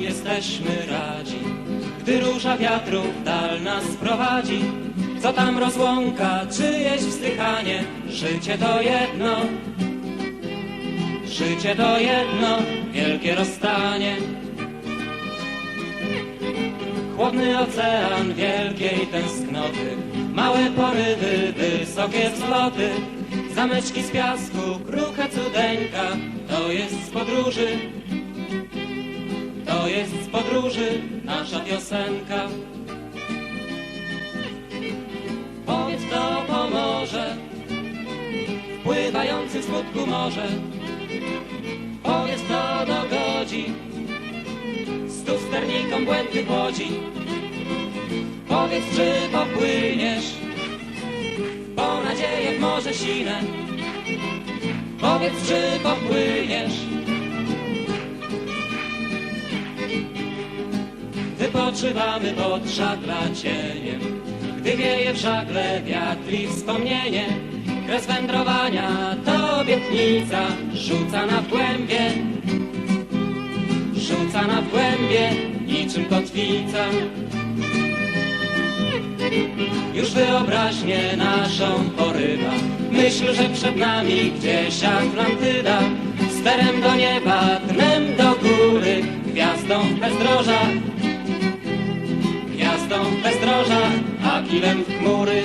jesteśmy radzi, gdy róża wiatru w dal nas prowadzi. Co tam rozłąka, czyjeś wzdychanie, życie to jedno. Życie to jedno, wielkie rozstanie. Chłodny ocean wielkiej tęsknoty, małe porywy, wysokie wzloty, zameczki z piasku, krucha cudeńka, to jest z podróży, to jest z podróży nasza piosenka. Powiedz kto pomoże, pływający w smutku morze, powiedz kto dogodzi, stu sternikom błędnych łodzi. Powiedz, czy popłyniesz po nadzieję w morze sine. Powiedz, czy popłyniesz. Wypoczywamy pod żagla cieniem, gdy wieje w żagle wiatr i wspomnienie. Kres wędrowania to obietnica, rzucana w głębie rzucana w głębie, niczym kotwica. Już wyobraźnię naszą porywa, myśl, że przed nami gdzieś Atlantyda. Sterem do nieba, dnem do góry, gwiazdą w bezdrożach, bezdrożach, a kilem w chmury.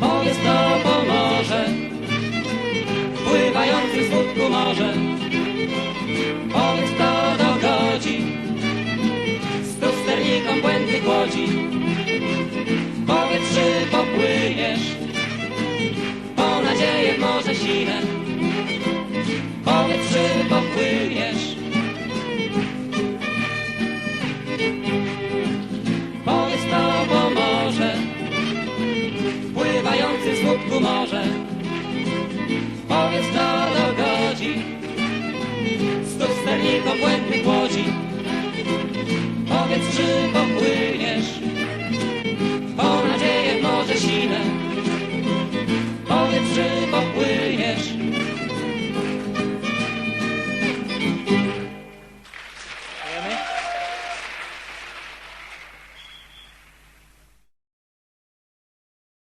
Powiedz, to pomoże, pływający smutku morze. Powiedz, kto dogodzi stu sternikom błędnych łodzi. Powiedz, czy popłyniesz po nadzieję w morze. Stu sternikom błędnych